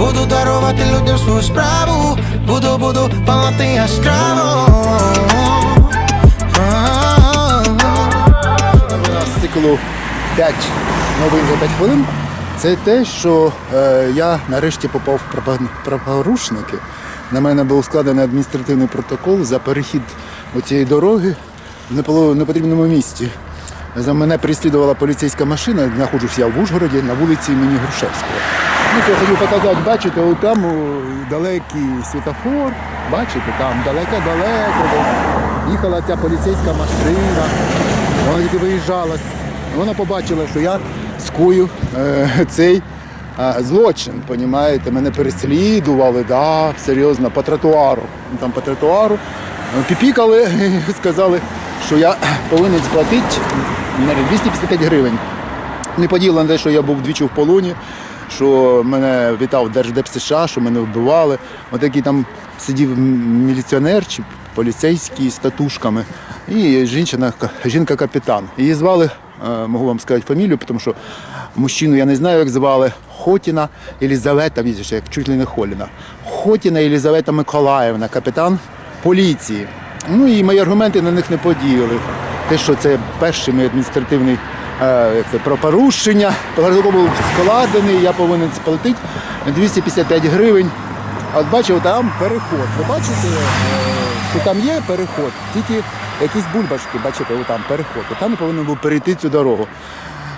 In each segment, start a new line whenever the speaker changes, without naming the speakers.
Буду дарувати людям свою справу, буду, буду палати яскраво.
Новина з циклу 5 новин за 5 хвилин. Це те, що е, я нарешті попав в правопорушники. На мене був складений адміністративний протокол за перехід цієї дороги в непотрібному місці. За мене переслідувала поліцейська машина, знаходжусь я в Ужгороді на вулиці імені Грушевського. Ну, я хотів показати, бачите, от там далекий світофор, бачите, там далеко-далеко їхала ця поліцейська машина. Вона тільки виїжджала. Вона побачила, що я скую е, цей е, злочин. Понімаєте? Мене переслідували, да, серйозно, по тротуару. Там по тротуару е, піпікали сказали, що я повинен сплатити 255 гривень. Не поділено те, що я був двічі в полоні, що мене вітав Держдеп США, що мене вбивали. Отакий там сидів міліціонер чи поліцейський з татушками. І жінка, жінка-капітан. Її звали, е, можу вам сказати фамілію, тому що мужчину я не знаю, як звали. Хотіна Єлізавета, як чуть ли не Холіна. Хотіна Єлізавета Миколаївна, капітан поліції. Ну і мої аргументи на них не подіяли. Те, що це перший мій адміністративний як це, про порушення. Протокол був складений, я повинен сплатити 255 гривень. От бачив, там переход. Ви бачите, е, що там є переход, тільки якісь бульбашки, бачите, там переход. Там повинен був перейти цю дорогу.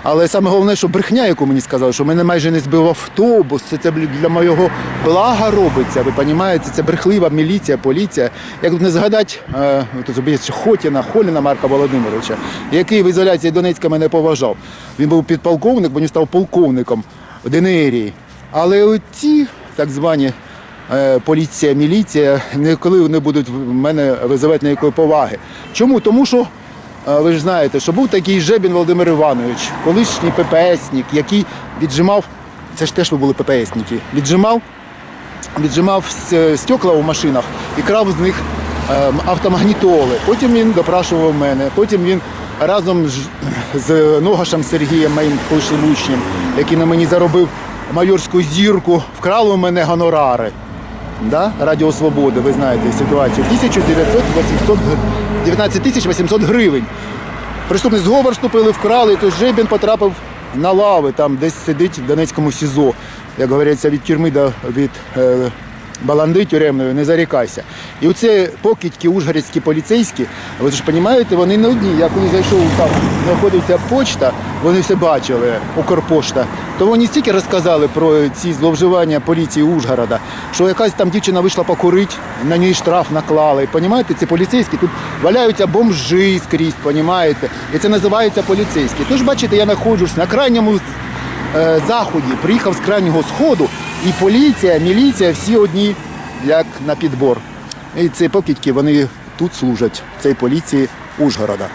Але саме головне, що брехня, яку мені сказали, що мене майже не збив автобус, це, це для моєго блага робиться. Ви розумієте, це брехлива міліція, поліція. Як тут не згадати, е, от здається, Хотіна, Холіна Марка Володимировича, який в ізоляції Донецька мене поважав. Він був підполковник, бо він став полковником в ДНРії. Але оці так звані е, поліція, міліція ніколи не будуть мене визивати ніякої поваги. Чому? Тому що Ви ж знаєте, що був такий Жебін Володимир Іванович, колишній ППСник, який віджимав, це ж теж ви були ППСники, віджимав, віджимав стекла у машинах і крав з них ем, автомагнітоли. Потім він допрашував мене, потім він разом з Ногашем Сергієм, моїм колишнім учнем, який на мені заробив майорську зірку, вкрали у мене гонорари. Да? Радіо Свободи, ви знаєте ситуацію. 1900, 800, гр- 19 тисяч 800 гривень. Преступний зговор вступили, вкрали, то Жебін потрапив на лави, там десь сидить в Донецькому СІЗО. Як говориться, від тюрми до від е, баланди тюремної, не зарікайся. І оце покидьки ужгородські поліцейські, ви ж розумієте, вони не одні. Я коли зайшов, там знаходиться почта, вони все бачили, Укрпошта, то вони стільки розказали про ці зловживання поліції Ужгорода, що якась там дівчина вийшла покурити, на неї штраф наклали. Понімаєте, ці поліцейські тут валяються бомжи скрізь, понімаєте? І це називається поліцейські. Тож, бачите, я знаходжусь на крайньому е, заході, приїхав з крайнього сходу, і поліція, міліція всі одні, як на підбор. І ці покидьки, вони тут служать, цій поліції Ужгорода.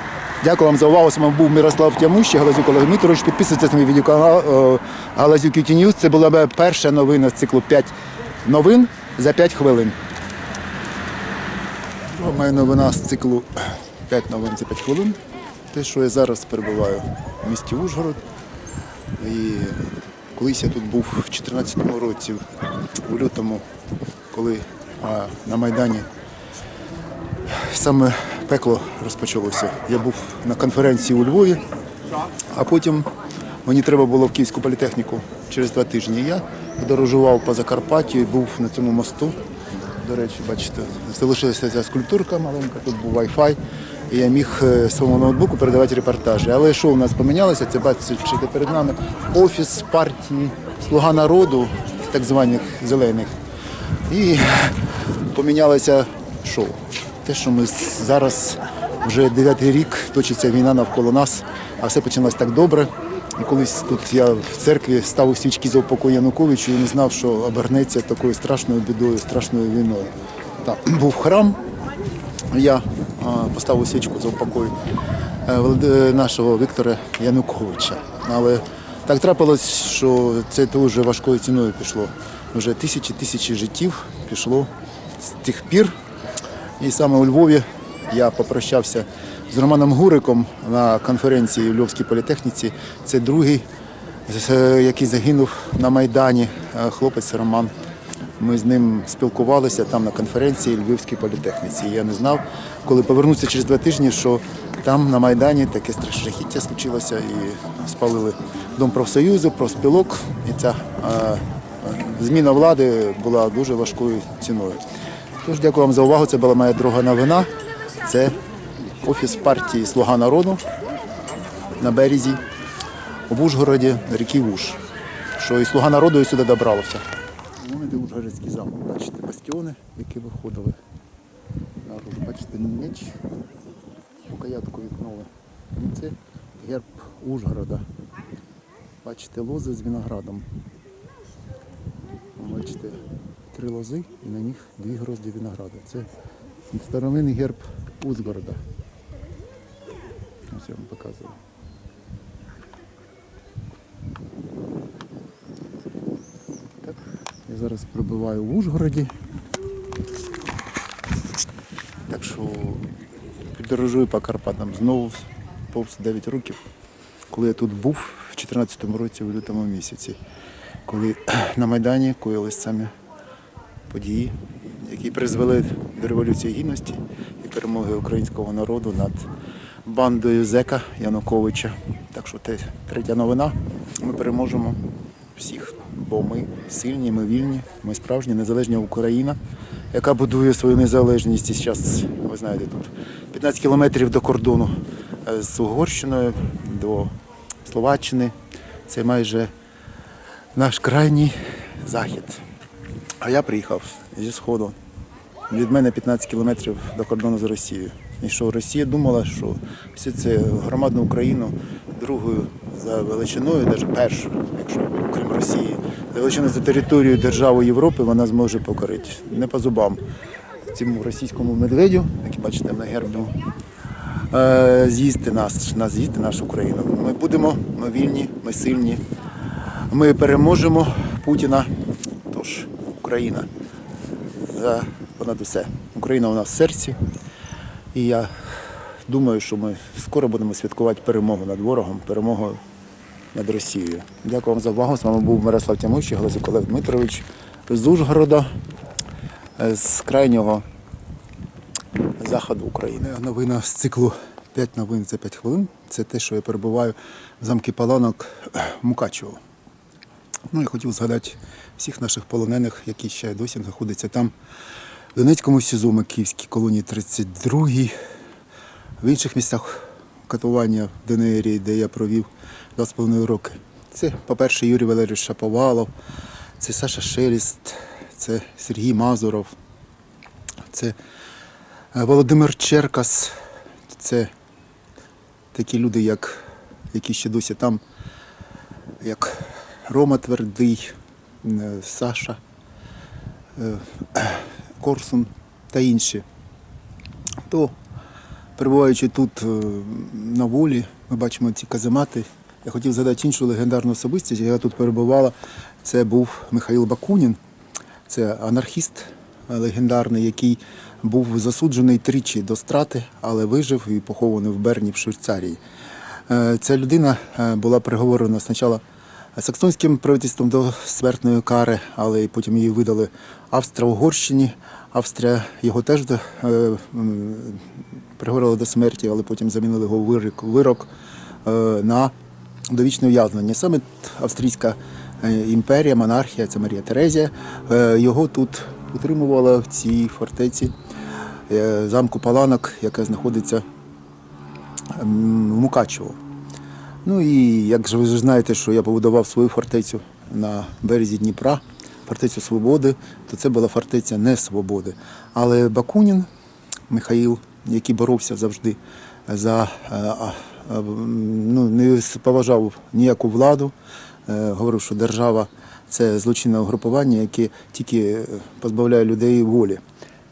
Дякую вам за увагу. З вами був Мирослав Тямущий, Галазюк Олег Дмитрович. Підписуйтесь на мій відеоканал е, Галазюк UT News. Це була перша новина з циклу 5 новин за 5 хвилин. Моя новина з циклу 5 новин за 5 хвилин. Те, що я зараз перебуваю в місті Ужгород. І колись я тут був в 2014 році, у лютому, коли на Майдані саме пекло розпочалося. Я був на конференції у Львові, а потім мені треба було в Київську політехніку через два тижні. Я подорожував по Закарпаттю і був на цьому мосту. До речі, бачите, залишилася ця скульптурка маленька, тут був Wi-Fi. І я міг е, своєму ноутбуку передавати репортажі. Але що у нас помінялося? Це бачите перед нами офіс партії Слуга народу, так званих зелених. І помінялося що? Те, що ми зараз вже дев'ятий рік точиться війна навколо нас, а все почалось так добре. І колись тут я в церкві ставив свічки за упокой Януковичу і не знав, що обернеться такою страшною бідою, страшною війною. Там був храм, я поставив свічку за упокой е, нашого Віктора Януковича. Але так трапилось, що це дуже важкою ціною пішло. Вже тисячі тисячі життів пішло з тих пір. І саме у Львові я попрощався з Романом Гуриком на конференції в Львовській політехніці. Це другий, е, який загинув на Майдані, е, хлопець Роман. Ми з ним спілкувалися там на конференції Львівській політехніці. Я не знав, коли повернувся через два тижні, що там на Майдані таке страшахіття случилося і спалили Дом профсоюзу, профспілок. І ця е, зміна влади була дуже важкою ціною. Тож дякую вам за увагу. Це була моя друга новина. Це офіс партії Слуга народу на березі в Ужгороді ріки Уж. Що і Слуга народу і сюди добралося. Вон іде Ужгородський замок. Бачите, бастіони, які виходили. Бачите, меч. Рукоятку вікнули. Це герб Ужгорода. Бачите, лози з виноградом. Бачите, три лози і на них дві грозді винограду. Це старовинний герб Узгорода. Ось я вам показую. Так, я зараз прибуваю в Ужгороді. Так що підорожую по Карпатам знову повз 9 років, коли я тут був в 2014 році, у лютому місяці, коли на Майдані коїлись самі події, які призвели до Революції Гідності і перемоги українського народу над бандою Зека Януковича. Так що це третя новина. Ми переможемо всіх, бо ми сильні, ми вільні, ми справжня незалежна Україна, яка будує свою незалежність. І зараз, ви знаєте, тут 15 кілометрів до кордону е, з Угорщиною до Словаччини. Це майже наш крайній захід. А я приїхав зі Сходу. Від мене 15 кілометрів до кордону з Росією. І що Росія думала, що всю цю громадну Україну другою за величиною, навіть першу, якщо окрім Росії, за величиною за територію держави Європи вона зможе покорити. Не по зубам цьому російському медведю, який бачите на гербі, е, з'їсти нас, нас з'їсти нашу Україну. Ми будемо, ми вільні, ми сильні. Ми переможемо Путіна. Україна за понад усе. Україна у нас в серці. І я думаю, що ми скоро будемо святкувати перемогу над ворогом, перемогу над Росією. Дякую вам за увагу. З вами був Мирослав Тямущий, Галазик Олег Дмитрович з Ужгорода, е, з крайнього заходу України. Новина з циклу 5 новин за 5 хвилин. Це те, що я перебуваю в замки Паланок е, Мукачево. Ну, я хотів згадати всіх наших полонених, які ще досі знаходяться там, в Донецькому СІЗО, Макіївській колонії 32 в інших місцях катування в ДНР, де я провів 2,5 роки. Це, по-перше, Юрій Валерійович Шаповалов, це Саша Шеліст, це Сергій Мазуров, це е, Володимир Черкас, це такі люди, як, які ще досі там, як Рома Твердий, е, Саша, е, Корсун та інші. То, перебуваючи тут е, на волі, ми бачимо ці каземати. Я хотів згадати іншу легендарну особистість, яка тут перебувала. Це був Михайло Бакунін, це анархіст легендарний, який був засуджений тричі до страти, але вижив і похований в Берні в Швейцарії. Ця людина була приговорена спочатку саксонським правительством до смертної кари, але потім її видали Австро-Угорщині. Австрія його теж е, м, приговорила до смерті, але потім замінили його вирок, вирок е, на довічне ув'язнення. Саме австрійська е, імперія, монархія, це Марія Терезія, е, його тут утримувала в цій фортеці е, замку Паланок, яка знаходиться в Мукачево. Ну і як же ви знаєте, що я побудував свою фортецю на березі Дніпра, фортецю Свободи, то це була фортеця не свободи. Але Бакунін Михаїл, який боровся завжди за е, ну, не поважав ніяку владу, е, говорив, що держава це злочинне угрупування, яке тільки е, позбавляє людей волі.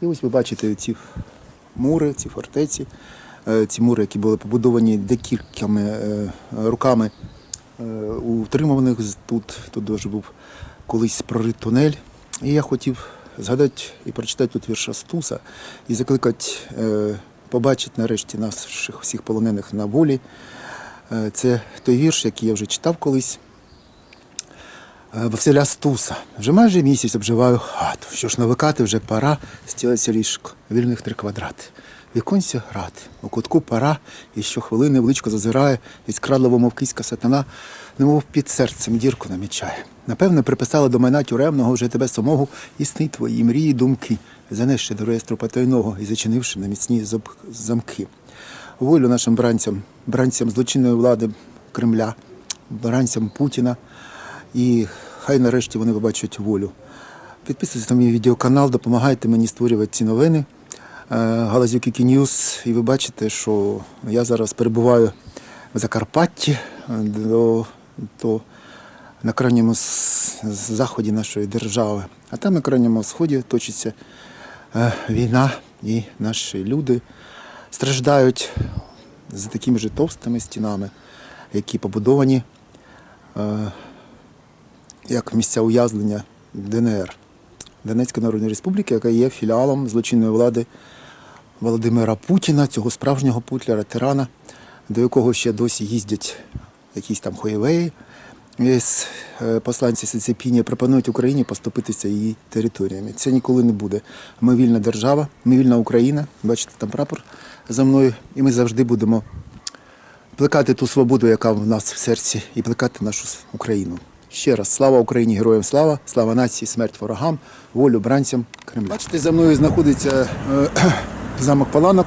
І ось ви бачите ці мури, ці фортеці, ці мури, які були побудовані декількома е, руками е, утримуваних тут. Тут дуже був колись прорит тунель. І я хотів згадати і прочитати тут вірша Стуса і закликати е, побачити нарешті наших всіх полонених на волі. Е, Це той вірш, який я вже читав колись. Е, Василя Стуса. Вже майже місяць обживаю хату. Що ж навикати вже пора, стілиться ліжко, вільних три квадрати. Віконця грати, у кутку пора, і щохвилини в личко зазирає, і скрадливо мов киська сатана, немов під серцем дірку намічає. Напевне, приписала до майна тюремного вже тебе самого і сни твої, мрії, думки, занесши до реєстру потайного і зачинивши на міцні замки. Волю нашим бранцям, бранцям злочинної влади Кремля, бранцям Путіна. І хай нарешті вони побачать волю. Підписуйтесь на мій відеоканал, допомагайте мені створювати ці новини. Е, Галазюк Які Ньюс. І ви бачите, що я зараз перебуваю в Закарпатті е, до, до, на крайньому заході нашої держави. А там на крайньому сході точиться е, війна, і наші люди страждають за такими ж товстими стінами, які побудовані як місця ув'язнення ДНР Донецької Народної Республіки, яка є філіалом злочинної влади Володимира Путіна, цього справжнього путляра, тирана, до якого ще досі їздять якісь там хоєвеї. Єс, е, посланці Сицепіні пропонують Україні поступитися її територіями. Це ніколи не буде. Ми вільна держава, ми вільна Україна. Бачите, там прапор за мною, і ми завжди будемо плекати ту свободу, яка в нас в серці, і плекати нашу Україну. Ще раз слава Україні, героям слава, слава нації, смерть ворогам, волю бранцям Кремля. Бачите, за мною знаходиться е, замок Паланок,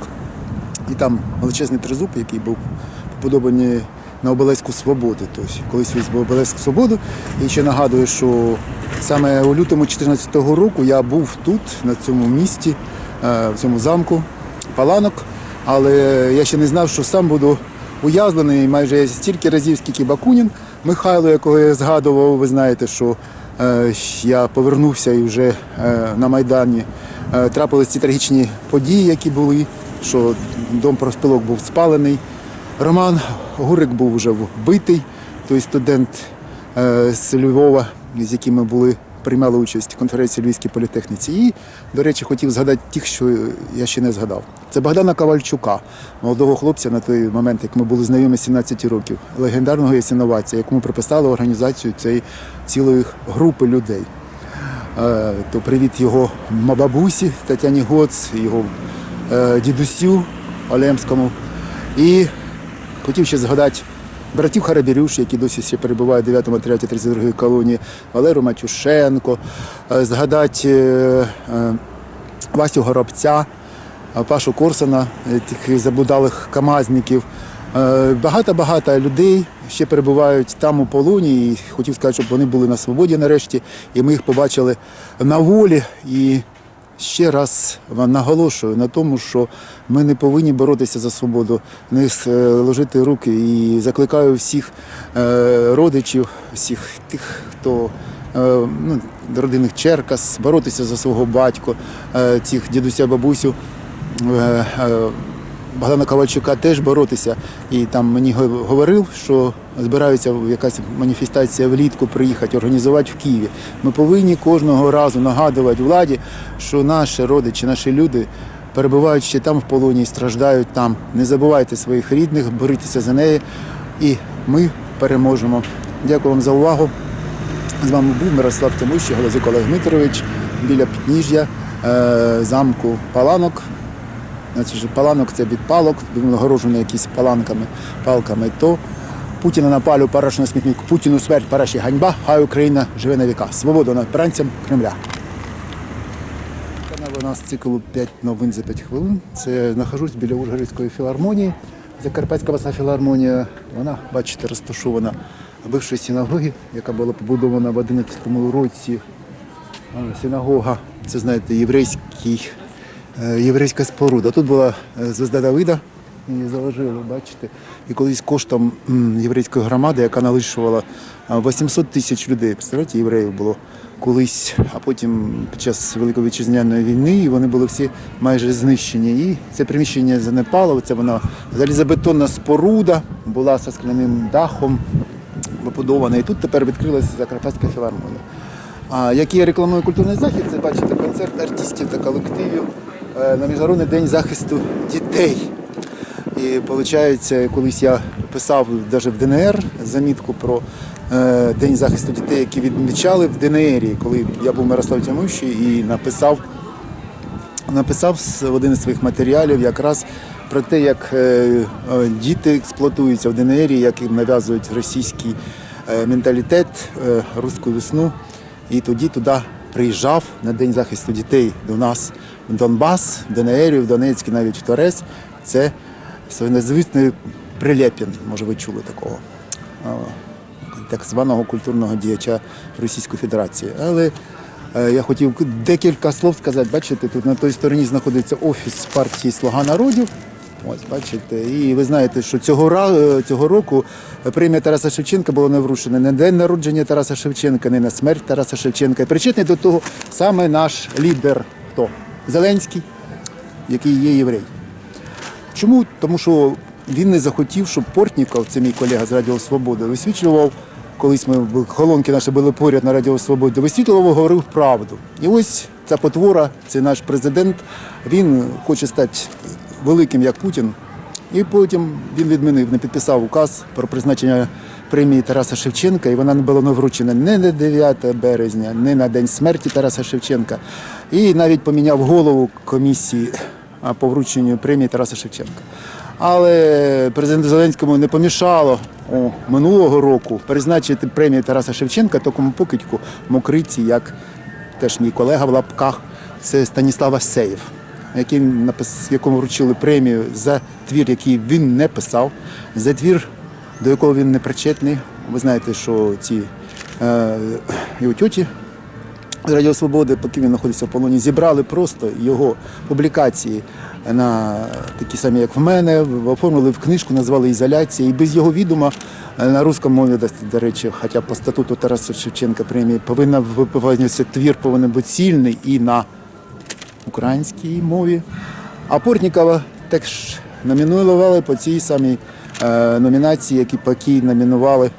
і там величезний тризуб, який був побудований на обелеску свободи. Тобто колись весь був обелеск свободи. І ще нагадую, що саме у лютому 2014 року я був тут, на цьому місті, е, в цьому замку Паланок, але я ще не знав, що сам буду ув'язнений майже стільки разів, скільки Бакунін. Михайло, якого я згадував, ви знаєте, що е, я повернувся і вже е, на Майдані трапились ці трагічні події, які були, що дом профспілок був спалений. Роман Гурик був вже вбитий, той студент е, з Львова, з яким ми були, приймали участь в конференції Львівській політехніці. І, до речі, хотів згадати тих, що я ще не згадав. Це Богдана Ковальчука, молодого хлопця на той момент, як ми були знайомі 17 років, легендарного ясиновація, якому приписали організацію цієї цілої групи людей. Е, То привіт його бабусі Тетяні Гоц, його е, дідусю Олемському. І хотів ще згадати братів Харабірюш, які досі ще перебувають в 9-му отряді 32-ї колонії, Валеру Матюшенко, е, згадати Васю Горобця, Пашу Корсона, тих забудалих камазників. Е, Багато-багато людей ще перебувають там у полоні. І хотів сказати, щоб вони були на свободі нарешті, і ми їх побачили на волі. І ще раз наголошую на тому, що ми не повинні боротися за свободу, не е, ложити руки. І закликаю всіх е, родичів, всіх тих, хто ну, родинних Черкас, боротися за свого батька, цих дідуся, бабусю. Богдана Ковальчука теж боротися. І там мені говорив, що збираються якась маніфестація влітку приїхати, організувати в Києві. Ми повинні кожного разу нагадувати владі, що наші родичі, наші люди перебувають ще там в полоні страждають там. Не забувайте своїх рідних, борітеся за неї, і ми переможемо. Дякую вам за увагу. З вами був Мирослав Тимущий, Галазюк Олег Дмитрович біля підніжжя е, замку Паланок. Значить, паланок це від палок, він огорожений якісь паланками, палками. То Путіна напалю, параш на смітник, Путіну смерть, параші ганьба, хай Україна живе на віка. Свободу над бранцям Кремля. у нас цикл 5 новин за 5 хвилин. Це знаходжусь біля Ужгородської філармонії. Закарпатська обласна філармонія. Вона, бачите, розташована бившої синагоги, яка була побудована в 11 році. Синагога, це знаєте, єврейський, єврейська споруда. Тут була е, звезда Давида, її заложили, бачите. І колись коштом єврейської громади, яка налишувала 800 тисяч людей, представляєте, євреїв було колись, а потім під час Великої вітчизняної війни вони були всі майже знищені. І це приміщення занепало, це вона залізобетонна споруда, була зі скляним дахом побудована. І тут тепер відкрилася Закарпатська філармонія. А як я рекламую культурний захід, це бачите концерт артистів та колективів е, на Міжнародний день захисту дітей. І виходить, колись я писав навіть в ДНР замітку про е, День захисту дітей, які відмічали в ДНР, коли я був в Мирославі Тямущі і написав написав один із своїх матеріалів якраз про те, як е, е, діти експлуатуються в ДНР, як їм нав'язують російський е, менталітет, е, руську весну. І тоді туди приїжджав на День захисту дітей до нас Донбас, в ДНР, в Донецьк, і навіть в Торез. Це своєназвісний Прилєпін, може ви чули такого. Так званого культурного діяча Російської Федерації. Але Е, Я хотів декілька слов сказати. Бачите, тут на той стороні знаходиться офіс партії Слуга народів. Ось, бачите, і ви знаєте, що цього цього року премія Тараса Шевченка була не вручена на день народження Тараса Шевченка, не на смерть Тараса Шевченка. І причетний до того саме наш лідер хто? Зеленський, який є єврей. Чому? Тому що він не захотів, щоб Портніков, це мій колега з Радіо Свобода, висвітлював, колись ми колонки наші були поряд на Радіо Свобода, висвітлював, говорив правду. І ось ця потвора, це наш президент, він хоче стати великим, як Путін. І потім він відмінив, не підписав указ про призначення премії Тараса Шевченка, і вона не була вручена не на 9 березня, не на день смерті Тараса Шевченка. І навіть поміняв голову комісії по врученню премії Тараса Шевченка. Але президенту Зеленському не помішало о, минулого року призначити премію Тараса Шевченка такому покидьку мокриці, як теж мій колега в лапках, це Станіслав Асеєв, напис, якому вручили премію за твір, який він не писав, за твір, до якого він не причетний. Ви знаєте, що ці е, Радіо Свободи, поки він знаходився в полоні, зібрали просто його публікації на такі самі, як в мене, оформили в книжку, назвали ізоляція. І без його відома е, на русскому мові, до речі, хоча по статуту Тараса Шевченка премії повинна випиватися твір повинен бути сильний і на українській мові. А Портнікова теж номінували по цій самій номінації, які поки номінували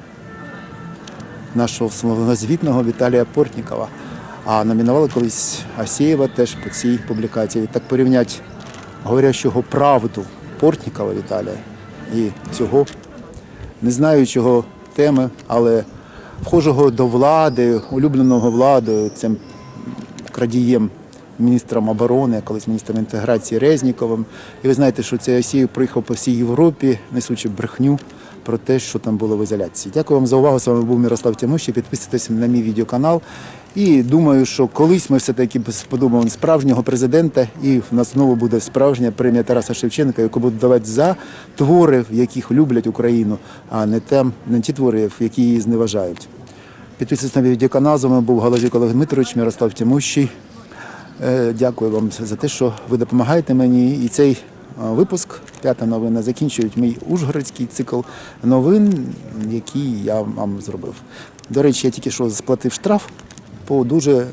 нашого самозвітного Віталія Портнікова. А номінували колись Асєєва теж по цій публікації. Так порівняти говорящого правду Портнікова Віталія і цього не знаючого теми, але вхожого до влади, улюбленого владою, цим крадієм, міністром оборони, колись міністром інтеграції Резніковим. І ви знаєте, що цей Осіїв приїхав по всій Європі, несучи брехню про те, що там було в ізоляції. Дякую вам за увагу. З вами був Мирослав Тямущий. Підписуйтесь на мій відеоканал. І думаю, що колись ми все-таки сподобаємо справжнього президента, і в нас знову буде справжня премія Тараса Шевченка, яку будуть давати за твори, в яких люблять Україну, а не там, не ті твори, в які її зневажають. Підписуйтесь на відеоканал. З вами був Галазюк Олег Дмитрович, Мирослав Тямущий. Е, Дякую вам за те, що ви допомагаєте мені. І цей е, випуск, п'ята новина, закінчують мій ужгородський цикл новин, який я вам зробив. До речі, я тільки що сплатив штраф по дуже е,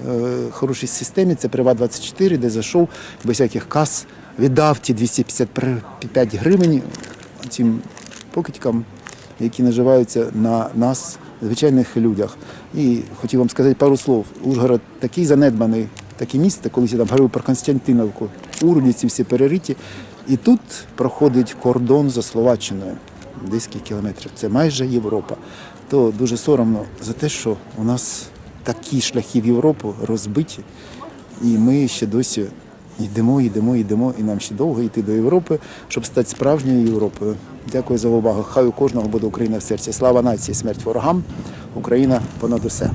хорошій системі. Це Приват 24, де зайшов без всяких кас, віддав ті 255 гривень цим покидькам, які наживаються на нас, звичайних людях. І хотів вам сказати пару слов. Ужгород такий занедбаний, таке місто, колись я там говорив про Константиновку, урвіці всі перериті. І тут проходить кордон за Словаччиною. Десь кілометрів. Це майже Європа. То дуже соромно за те, що у нас такі шляхи в Європу розбиті, і ми ще досі йдемо, йдемо, йдемо, і нам ще довго йти до Європи, щоб стати справжньою Європою. Дякую за увагу. Хай у кожного буде Україна в серці. Слава нації, смерть ворогам, Україна понад усе.